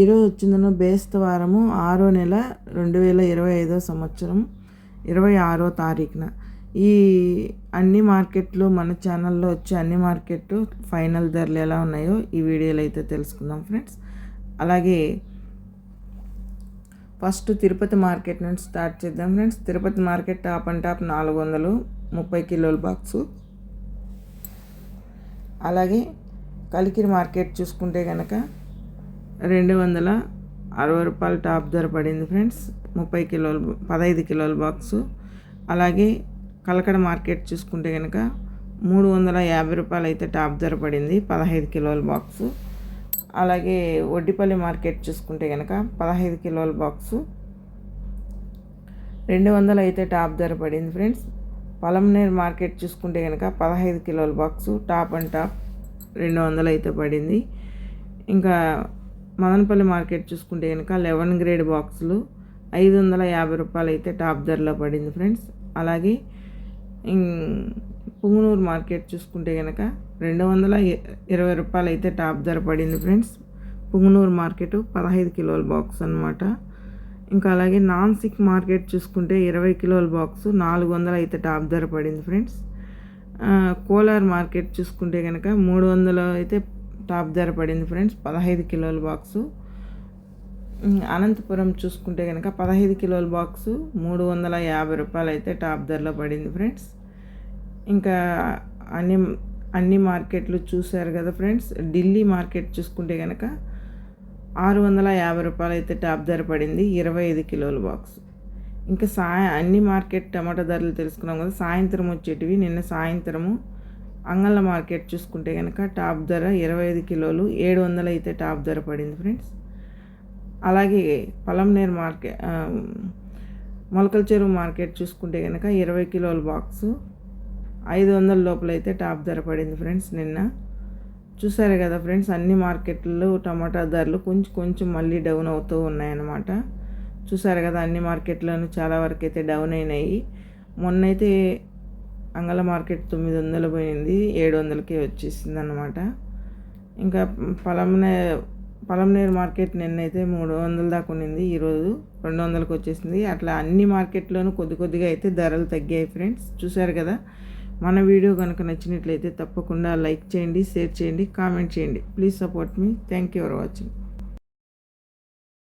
ఈరోజు వచ్చిందను బేస్తవారము ఆరో నెల రెండు వేల ఇరవై ఐదో సంవత్సరం ఇరవై ఆరో తారీఖున. ఈ అన్ని మార్కెట్లు మన ఛానల్లో వచ్చే అన్ని మార్కెట్ ఫైనల్ ధరలు ఎలా ఉన్నాయో ఈ వీడియోలో అయితే తెలుసుకుందాం ఫ్రెండ్స్. అలాగే ఫస్ట్ తిరుపతి మార్కెట్ నుంచి స్టార్ట్ చేద్దాం friends. Tirupati market top and top నాలుగు వందలు ముప్పై కిలోల బాక్సు. అలాగే కలికిరి మార్కెట్ చూసుకుంటే కనుక రెండు వందల అరవై రూపాయలు టాప్ ధర పడింది ఫ్రెండ్స్. ముప్పై కిలోలు పదహైదు కిలోల బాక్సు. అలాగే కలకడ మార్కెట్ చూసుకుంటే కనుక మూడు వందల యాభై రూపాయలు అయితే టాప్ ధర పడింది పదహైదు కిలోల బాక్సు. అలాగే వడ్డిపల్లి మార్కెట్ చూసుకుంటే కనుక పదహైదు కిలోల బాక్సు. రెండు వందలు అయితే టాప్ ధర పడింది ఫ్రెండ్స్. పలంనేర్ మార్కెట్ చూసుకుంటే కనుక పదహైదు కిలోల బాక్సు. టాప్ అండ్ టాప్ రెండు వందలు అయితే పడింది. ఇంకా మదనపల్లి మార్కెట్ చూసుకుంటే కనుక లెవెన్ గ్రేడ్ బాక్సులు ఐదు వందల యాభై రూపాయలు అయితే టాప్ ధరలో పడింది ఫ్రెండ్స్. అలాగే పుంగనూరు మార్కెట్ చూసుకుంటే కనుక రెండు వందల ఇరవై రూపాయలు అయితే టాప్ ధర పడింది ఫ్రెండ్స్. పుంగనూరు మార్కెట్ పదహైదు కిలోల బాక్స్ అనమాట ఇంకా అలాగే నాన్ సిక్ మార్కెట్ చూసుకుంటే ఇరవై కిలోల బాక్స్ నాలుగు వందలు అయితే టాప్ ధర పడింది ఫ్రెండ్స్. కోలార్ మార్కెట్ చూసుకుంటే కనుక మూడు వందలు అయితే టాప్ ధర పడింది ఫ్రెండ్స్ పదహైదు కిలోల బాక్సు. అనంతపురం చూసుకుంటే కనుక పదహైదు కిలోల బాక్సు మూడు వందల యాభై రూపాయలు అయితే టాప్ ధరలో పడింది ఫ్రెండ్స్. ఇంకా అన్ని అన్ని మార్కెట్లు చూశారు కదా ఫ్రెండ్స్ ఢిల్లీ మార్కెట్ చూసుకుంటే కనుక ఆరు వందల యాభై రూపాయలు అయితే టాప్ ధర పడింది ఇరవై ఐదు కిలోల బాక్స్. ఇంకా సాయ అన్ని మార్కెట్ టమాటా ధరలు తెలుసుకున్నాం కదా సాయంత్రం వచ్చేటివి నిన్న సాయంత్రము అంగళ్ళ మార్కెట్ చూసుకుంటే కనుక టాప్ ధర ఇరవై ఐదు కిలోలు ఏడు వందలు అయితే టాప్ ధర పడింది ఫ్రెండ్స్. అలాగే పలంనేర్ మార్కెట్ మొలకల చెరువు మార్కెట్ చూసుకుంటే కనుక ఇరవై కిలోల బాక్స్ ఐదు వందల లోపల అయితే టాప్ ధర పడింది ఫ్రెండ్స్ నిన్న. చూసారు కదా ఫ్రెండ్స్ అన్ని మార్కెట్లలో టమాటా ధరలు కొంచెం కొంచెం మళ్ళీ డౌన్ అవుతూ ఉన్నాయన్నమాట. చూసారు కదా అన్ని మార్కెట్లను చాలా వరకు అయితే డౌన్ అయినాయి. మొన్నైతే అంగళ మార్కెట్ తొమ్మిది వందలు పోయింది ఏడు వందలకే వచ్చేసింది అనమాట ఇంకా పలంనే పలంనేరు మార్కెట్ నిన్నైతే మూడు వందల దాకా ఉన్నింది ఈరోజు రెండు వందలకు వచ్చేసింది. అట్లా అన్ని మార్కెట్లోనూ కొద్ది కొద్దిగా అయితే ధరలు తగ్గాయి ఫ్రెండ్స్. చూసారు కదా మన వీడియో కనుక నచ్చినట్లయితే తప్పకుండా లైక్ చేయండి షేర్ చేయండి కామెంట్ చేయండి. Please support me. Thank you for watching.